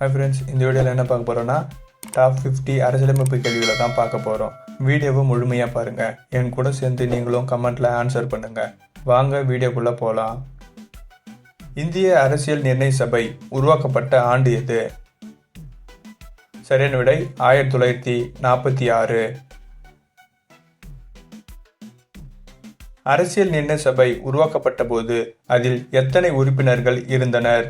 Hi friends இந்த வீடியோவில் என்ன பார்க்க போகிறோன்னா டாப் ஃபிஃப்டி அரசியலமைப்பு கேள்விகளை தான் பார்க்க போகிறோம் வீடியோவை முழுமையாக பாருங்கள் என் கூட சேர்ந்து நீங்களும் கமெண்ட்டில் ஆன்சர் பண்ணுங்கள் வாங்க வீடியோக்குள்ளே போகலாம் இந்திய அரசியல் நிர்ணய சபை உருவாக்கப்பட்ட ஆண்டு எது? சரியான விடை ஆயிரத்தி தொள்ளாயிரத்தி நாற்பத்தி ஆறு. அரசியல் நிர்ணய சபை உருவாக்கப்பட்ட போது அதில் எத்தனை உறுப்பினர்கள் இருந்தனர்?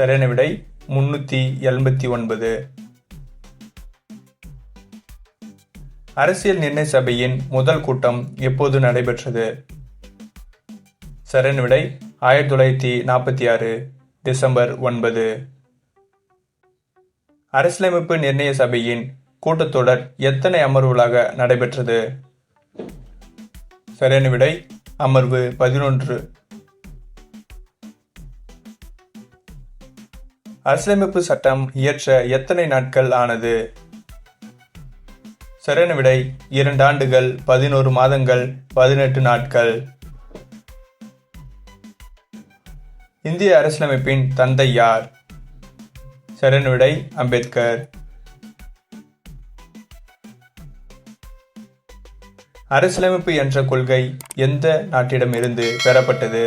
சரியான விடை முன்னூத்தி எண்பத்தி ஒன்பது. அரசியல் நிர்ணய சபையின் முதல் கூட்டம் எப்போது நடைபெற்றது? சரியான விடை ஆயிரத்தி தொள்ளாயிரத்தி நாற்பத்தி ஆறு டிசம்பர் ஒன்பது. அரசியலமைப்பு நிர்ணய சபையின் கூட்டத்தொடர் எத்தனை அமர்வுகளாக நடைபெற்றது? சரியான விடை அமர்வு பதினொன்று. அரசியலமைப்பு சட்டம் இயற்ற எத்தனை நாட்கள் ஆனது? சரியான விடை இரண்டு ஆண்டுகள் பதினோரு மாதங்கள் பதினெட்டு நாட்கள். இந்திய அரசியலமைப்பின் தந்தை யார்? சரியான விடை அம்பேத்கர். அரசியலமைப்பு என்ற கொள்கை எந்த நாட்டிடமிருந்து பெறப்பட்டது?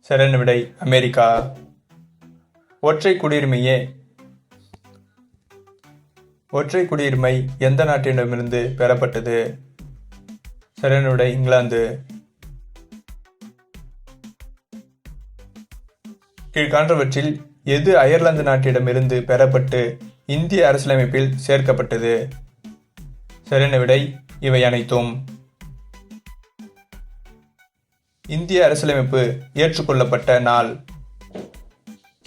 சரியான விடை அமெரிக்கா. ஒற்றை குடியுரிமையே. ஒற்றை குடியுரிமை எந்த நாட்டிடமிருந்து பெறப்பட்டது? சரியான இங்கிலாந்து. கீழ்காண்டவற்றில் எது அயர்லாந்து நாட்டிடமிருந்து பெறப்பட்டு இந்திய அரசியலமைப்பில் சேர்க்கப்பட்டது? சரியான விடை இவை அனைத்தும். இந்திய அரசியலமைப்பு ஏற்றுக்கொள்ளப்பட்ட நாள்.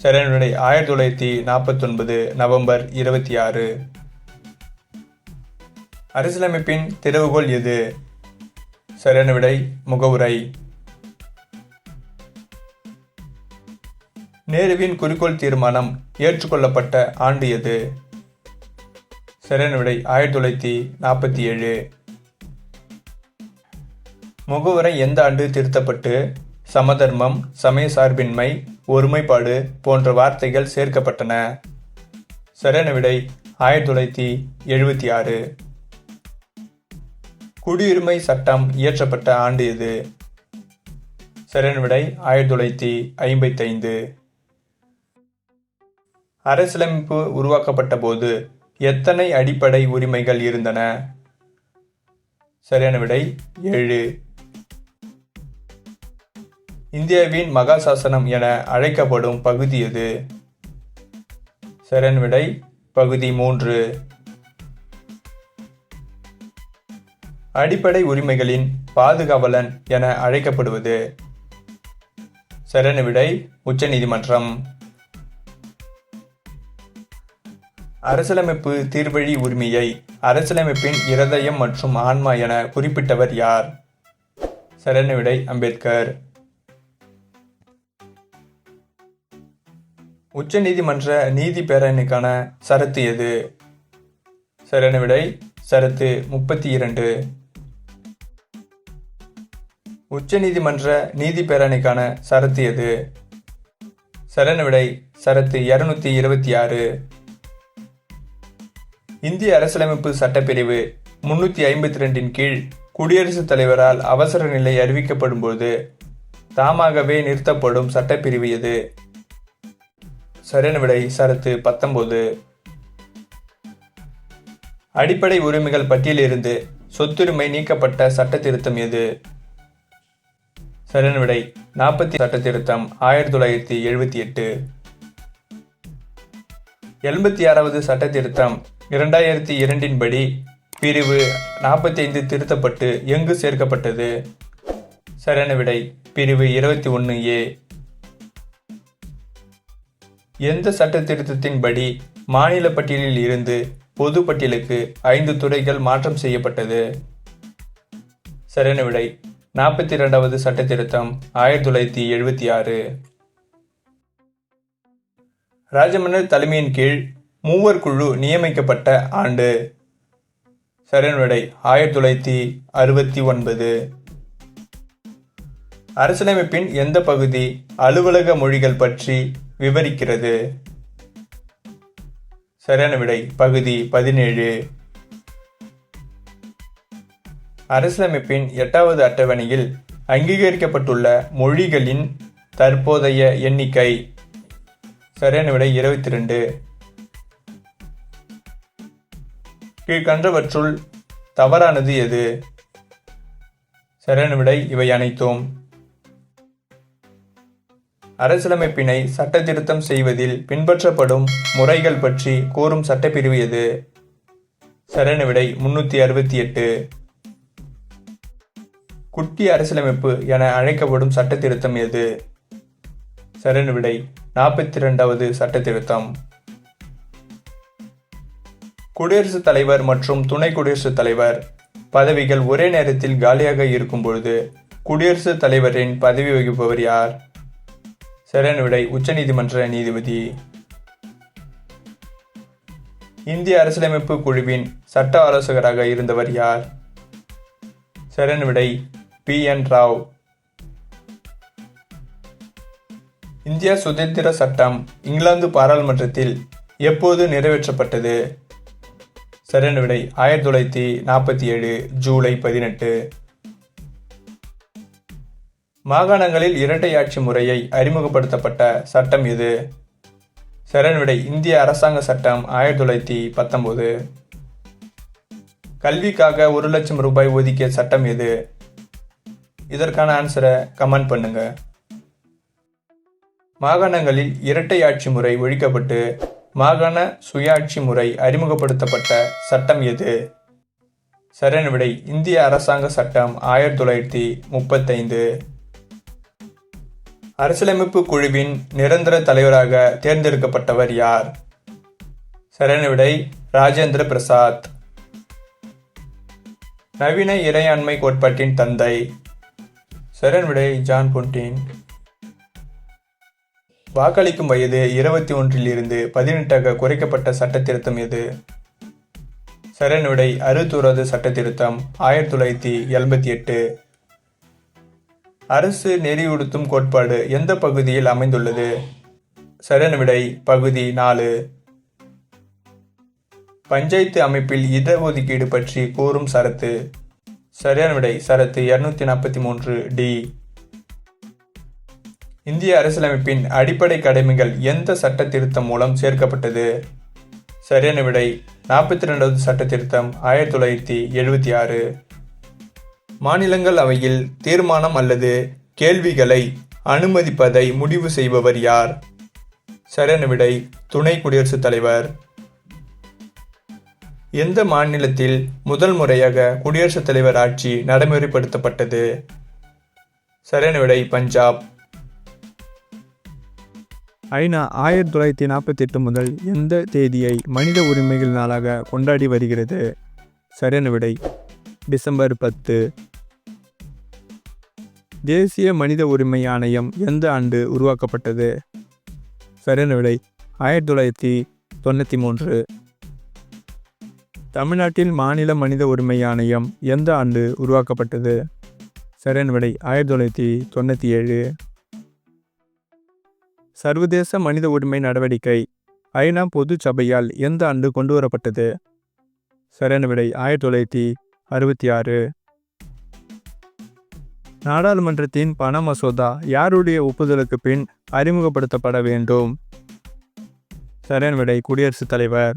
சரியான விடை ஆயிரத்தி தொள்ளாயிரத்தி நாற்பத்தி ஒன்பது நவம்பர் இருபத்தி ஆறு. அரசியலமைப்பின் திறவுகோல் எது? சரியான விடை முகவுரை. நேருவின் குறிக்கோள் தீர்மானம் ஏற்றுக்கொள்ளப்பட்ட ஆண்டு எது? சரியான விடை ஆயிரத்தி தொள்ளாயிரத்தி நாற்பத்தி ஏழு. முகவரை எந்த ஆண்டு திருத்தப்பட்டு? சமதர்மம் சமய சார்பின்மை ஒருமைப்பாடு போன்ற வார்த்தைகள் சேர்க்கப்பட்டன. சரியான விடை ஆயிரத்தி தொள்ளாயிரத்தி எழுபத்தி ஆறு. குடியுரிமை சட்டம் இயற்றப்பட்ட ஆண்டு எது? சரியான விடை ஆயிரத்தி தொள்ளாயிரத்தி ஐம்பத்தைந்து. அரசியலமைப்பு உருவாக்கப்பட்ட போது எத்தனை அடிப்படை உரிமைகள் இருந்தன? சரியான விடை ஏழு. இந்தியாவின் மகாசாசனம் என அழைக்கப்படும் பகுதி எது? சரியான விடை பகுதி மூன்று. அடிப்படை உரிமைகளின் பாதுகாவலன் என அழைக்கப்படுவது. சரியான விடை உச்சநீதிமன்றம். அரசியலமைப்பு தீர்வழி உரிமையை அரசியலமைப்பின் இருதயம் மற்றும் ஆன்மா என குறிப்பிட்டவர் யார்? சரணவிடை விடை அம்பேத்கர். உச்ச நீதிமன்ற நீதி பேரணிக்கான சரத்து எது? சரியான விடை சரத்து முப்பத்தி இரண்டு. உச்ச நீதிமன்ற நீதி பேரணிக்கான சரத்து எது? சரியான விடை சரத்து இருநூத்தி இருபத்தி ஆறு. இந்திய அரசியலமைப்பு சட்டப்பிரிவு முன்னூற்றி ஐம்பத்தி ரெண்டின் கீழ் குடியரசுத் தலைவரால் அவசர நிலை அறிவிக்கப்படும் போது தாமாகவே நிறுத்தப்படும் சட்டப்பிரிவு எது? சரியான விடை சரத்து பத்தொன்பது. அடிப்படை உரிமைகள் பட்டியலிருந்து சொத்துரிமை நீக்கப்பட்ட சட்ட திருத்தம் எது? சரியான விடை நாற்பத்தி சட்ட திருத்தம் ஆயிரத்தி தொள்ளாயிரத்தி எழுபத்தி எட்டு. எண்பத்தி ஆறாவது சட்ட திருத்தம் இரண்டாயிரத்தி இரண்டின் படி பிரிவு நாற்பத்தி ஐந்து திருத்தப்பட்டு எங்கு சேர்க்கப்பட்டது? சரியான விடை பிரிவு இருபத்தி ஒன்று ஏ. எந்த சட்ட திருத்தத்தின்படி மாநில பட்டியலில் இருந்து பொது பட்டியலுக்கு ஐந்து துறைகள் மாற்றம் செய்யப்பட்டது? சரியான விடை நாற்பத்தி இரண்டாவது சட்ட திருத்தம் ஆயிரத்தி தொள்ளாயிரத்தி எழுபத்தி ஆறு. ராஜமன்னர் தலைமையின் கீழ் மூவர் குழு நியமிக்கப்பட்ட ஆண்டு. சரியான விடை ஆயிரத்தி தொள்ளாயிரத்தி அறுபத்தி ஒன்பது. அரசியலமைப்பின் எந்த பகுதி அலுவலக மொழிகள் பற்றி விவரிக்கிறது. சரியான விடை பகுதி பதினேழு. அரசியலமைப்பின் எட்டாவது அட்டவணையில் அங்கீகரிக்கப்பட்டுள்ள மொழிகளின் தற்போதைய எண்ணிக்கை. சரியான விடை இருபத்தி ரெண்டு கீழ்கண்டவற்றுள் தவறானது எது? சரியான விடை இவை அனைத்தும். அரசியலமைப்பினை சட்டத்திருத்தம் செய்வதில் பின்பற்றப்படும் முறைகள் பற்றி கூறும் சட்டப்பிரிவு எது? சரண விடை முன்னூற்றி அறுபத்தி எட்டு. குட்டி அரசியலமைப்பு என அழைக்கப்படும் சட்டத்திருத்தம் எது? சரண விடை நாற்பத்தி இரண்டாவது சட்டத்திருத்தம். குடியரசுத் தலைவர் மற்றும் துணை குடியரசுத் தலைவர் பதவிகள் ஒரே நேரத்தில் காலியாக இருக்கும் பொழுது குடியரசுத் தலைவரின் பதவி வகிப்பவர் யார்? சரியான விடை உச்சநீதிமன்ற நீதிபதி. இந்திய அரசியலமைப்பு குழுவின் சட்ட ஆலோசகராக இருந்தவர் யார்? சரியான விடை பி. என். ராவ். இந்திய சுதந்திர சட்டம் இங்கிலாந்து பாராளுமன்றத்தில் எப்போது நிறைவேற்றப்பட்டது? சரியான விடை ஆயிரத்தி தொள்ளாயிரத்தி நாற்பத்தி ஏழு ஜூலை பதினெட்டு. மாகாணங்களில் இரட்டை ஆட்சி முறையை அறிமுகப்படுத்தப்பட்ட சட்டம் இது. சரியான விடை இந்திய அரசாங்க சட்டம் ஆயிரத்தி தொள்ளாயிரத்தி பத்தொம்போது கல்விக்காக ஒரு லட்சம் ரூபாய் ஒதுக்கிய சட்டம் எது இதற்கான ஆன்சரை கமெண்ட் பண்ணுங்க. மாகாணங்களில் இரட்டை ஆட்சி முறை ஒழிக்கப்பட்டு மாகாண சுயாட்சி முறை அறிமுகப்படுத்தப்பட்ட சட்டம் எது? சரியான விடை இந்திய அரசாங்க சட்டம் ஆயிரத்தி தொள்ளாயிரத்தி முப்பத்தைந்து. அரசியலமைப்பு குழுவின் நிரந்தர தலைவராக தேர்ந்தெடுக்கப்பட்டவர் யார்? சரியான விடை ராஜேந்திர பிரசாத். நவீன இறையாண்மை கோட்பாட்டின் தந்தை சரண் விடை ஜான் பொன்டின். வாக்களிக்கும் வயது இருபத்தி ஒன்றில் இருந்து பதினெட்டாக குறைக்கப்பட்ட சட்ட திருத்தம் எது? சரண் விடை அறுபத்தோராவது சட்ட திருத்தம் ஆயிரத்தி தொள்ளாயிரத்தி எண்பத்தி எட்டு. அரசு நெறியுறுத்தும் கோட்பாடு எந்த பகுதியில் அமைந்துள்ளது? சரண விடை பகுதி நாலு. பஞ்சாயத்து அமைப்பில் இடஒதுக்கீடு பற்றி கூறும் சரத்து. சரியான விடை சரத்து இருநூத்தி நாற்பத்தி மூன்று டி. இந்திய அரசியலமைப்பின் அடிப்படை கடமைகள் எந்த சட்ட திருத்தம் மூலம் சேர்க்கப்பட்டது? சரியான விடை நாற்பத்தி ரெண்டாவது சட்ட திருத்தம் ஆயிரத்தி தொள்ளாயிரத்தி எழுபத்தி ஆறு. மாநிலங்கள் அவையில் தீர்மானம் அல்லது கேள்விகளை அனுமதிப்பதை முடிவு செய்பவர் யார்? சரியான விடை துணை குடியரசுத் தலைவர். எந்த மாநிலத்தில் முதல் முறையாக குடியரசுத் தலைவர் ஆட்சி நடைமுறைப்படுத்தப்பட்டது? சரியான விடை பஞ்சாப். ஐநா ஆயிரத்தி தொள்ளாயிரத்தி நாற்பத்தி எட்டு முதல் எந்த தேதியை மனித உரிமைகள் நாளாக கொண்டாடி வருகிறது? சரியான விடை டிசம்பர் பத்து. தேசிய மனித உரிமை ஆணையம் எந்த ஆண்டு உருவாக்கப்பட்டது? சரியான விடை ஆயிரத்தி தொள்ளாயிரத்தி தொண்ணூற்றி மூன்று. தமிழ்நாட்டில் மாநில மனித உரிமை ஆணையம் எந்த ஆண்டு உருவாக்கப்பட்டது? சரியான விடை ஆயிரத்தி தொள்ளாயிரத்தி தொண்ணூற்றி ஏழு. சர்வதேச மனித உரிமை நடவடிக்கை ஐநா பொது சபையால் எந்த ஆண்டு கொண்டு வரப்பட்டது? சரியான விடை ஆயிரத்தி தொள்ளாயிரத்தி அறுபத்தி ஆறு. நாடாளுமன்றத்தின் பண மசோதா யாருடைய ஒப்புதலுக்கு பின் அறிமுகப்படுத்தப்பட வேண்டும்? சரியான விடை குடியரசுத் தலைவர்.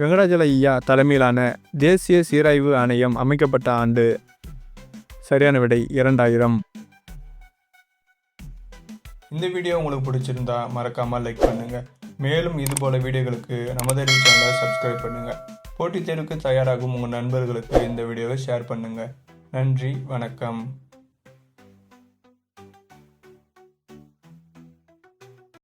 வெங்கடாஜல ஐயா தலைமையிலான தேசிய சீராய்வு ஆணையம் அமைக்கப்பட்ட ஆண்டு. சரியான விடை இரண்டாயிரம். இந்த வீடியோ உங்களுக்கு பிடிச்சிருந்தா மறக்காமல் லைக் பண்ணுங்கள் மேலும் இது போல வீடியோகளுக்கு நமது சேனலை சப்ஸ்கிரைப் பண்ணுங்கள் போட்டித் தேர்வுக்கு தயாராகும் உங்கள் நண்பர்களுக்கு இந்த வீடியோவை ஷேர் பண்ணுங்கள் நன்றி வணக்கம்.